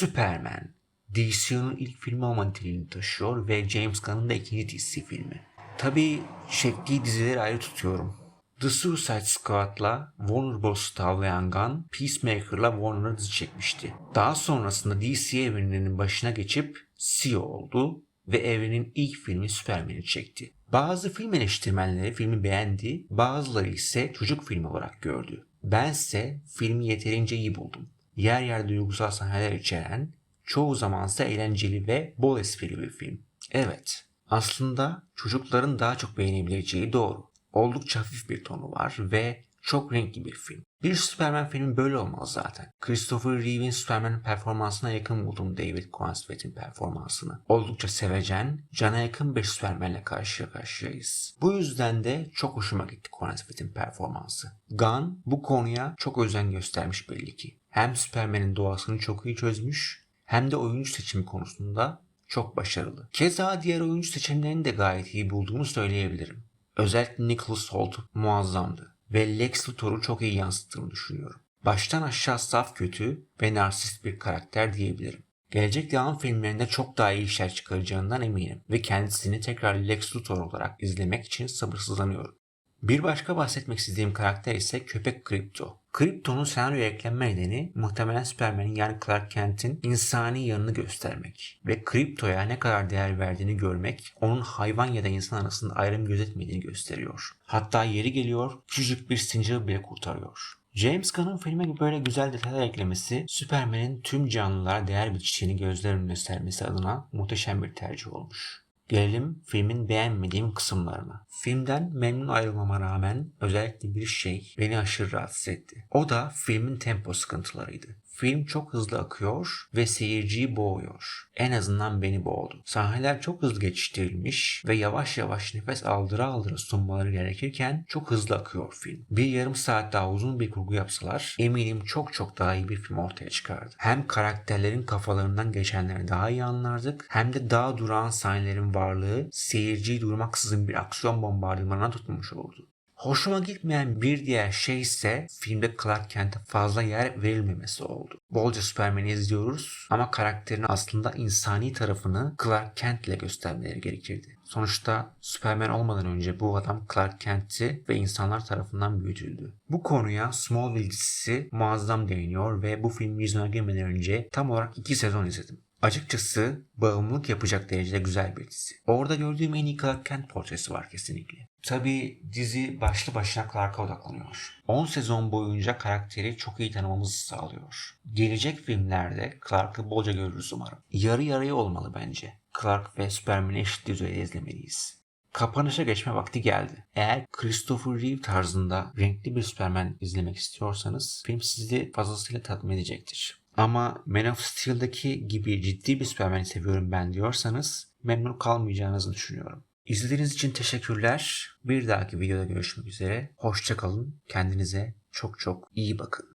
Superman. DC'nin ilk filmi olma niteliğini taşıyor ve James Gunn'ın da ikinci DC filmi. Tabii çektiği dizileri ayrı tutuyorum. The Suicide Squad'la Warner Bros. tavlayan Gunn, Peacemaker'la Warner'a dizi çekmişti. Daha sonrasında DC evreninin başına geçip CEO oldu ve evrenin ilk filmi Superman'i çekti. Bazı film eleştirmenleri filmi beğendi, bazıları ise çocuk filmi olarak gördü. Bense filmi yeterince iyi buldum. Yer yer duygusal sahneler içeren, çoğu zamansa eğlenceli ve bol esprili bir film. Evet, aslında çocukların daha çok beğenebileceği doğru. Oldukça hafif bir tonu var ve çok renkli bir film. Bir Superman filmi böyle olmalı zaten. Christopher Reeve'in Superman performansına yakın buldum David Cornsweet'in performansını. Oldukça sevecen, cana yakın bir Superman'le karşı karşıyayız. Bu yüzden de çok hoşuma gitti Cornsweet'in performansı. Gunn bu konuya çok özen göstermiş belli ki. Hem Superman'in doğasını çok iyi çözmüş hem de oyuncu seçimi konusunda çok başarılı. Keza diğer oyuncu seçimlerini de gayet iyi bulduğumu söyleyebilirim. Özellikle Nicholas Hoult muazzamdı ve Lex Luthor'u çok iyi yansıttığını düşünüyorum. Baştan aşağı saf kötü ve narsist bir karakter diyebilirim. Gelecek devam filmlerinde çok daha iyi işler çıkaracağından eminim ve kendisini tekrar Lex Luthor olarak izlemek için sabırsızlanıyorum. Bir başka bahsetmek istediğim karakter ise köpek Krypto. Krypto'nun senaryoya eklenme nedeni muhtemelen Superman'in yani Clark Kent'in insani yanını göstermek ve Krypto'ya ne kadar değer verdiğini görmek onun hayvan ya da insan arasında ayrım gözetmediğini gösteriyor. Hatta yeri geliyor küçücük bir sincapı bile kurtarıyor. James Gunn'ın filme böyle güzel detaylar eklemesi Superman'in tüm canlılara değer biçtiğini gözler önüne sermesi adına muhteşem bir tercih olmuş. Gelelim filmin beğenmediğim kısımlarına. Filmden memnun ayrılmama rağmen özellikle bir şey beni aşırı rahatsız etti. O da filmin tempo sıkıntılarıydı. Film çok hızlı akıyor ve seyirciyi boğuyor. En azından beni boğdu. Sahneler çok hızlı geçiştirilmiş ve yavaş yavaş nefes aldıra aldıra sunmaları gerekirken çok hızlı akıyor film. Bir yarım saat daha uzun bir kurgu yapsalar eminim çok çok daha iyi bir film ortaya çıkardı. Hem karakterlerin kafalarından geçenleri daha iyi anlardık hem de daha durağan sahnelerin varlığı seyirciyi durmaksızın bir aksiyon bombardımanına tutmuş oldu. Hoşuma gitmeyen bir diğer şey ise filmde Clark Kent'e fazla yer verilmemesi oldu. Bolca Superman'i izliyoruz ama karakterin aslında insani tarafını Clark Kent ile göstermeleri gerekirdi. Sonuçta Superman olmadan önce bu adam Clark Kent'i ve insanlar tarafından büyütüldü. Bu konuya Smallville dizisi muazzam değiniyor ve bu film vizyona girmeden önce tam olarak iki sezon izledim. Açıkçası bağımlılık yapacak derecede güzel bir dizi. Orada gördüğüm en iyi Clark Kent portresi var kesinlikle. Tabi dizi başlı başına Clark'a odaklanıyor. 10 sezon boyunca karakteri çok iyi tanımamızı sağlıyor. Gelecek filmlerde Clark'ı bolca görürüz umarım. Yarı yarıya olmalı bence. Clark ve Superman'i eşit düzeyde izlemeliyiz. Kapanışa geçme vakti geldi. Eğer Christopher Reeve tarzında renkli bir Superman izlemek istiyorsanız film sizi fazlasıyla tatmin edecektir. Ama Man of Steel'daki gibi ciddi bir Superman'i seviyorum ben diyorsanız memnun kalmayacağınızı düşünüyorum. İzlediğiniz için teşekkürler. Bir dahaki videoda görüşmek üzere. Hoşçakalın. Kendinize çok çok iyi bakın.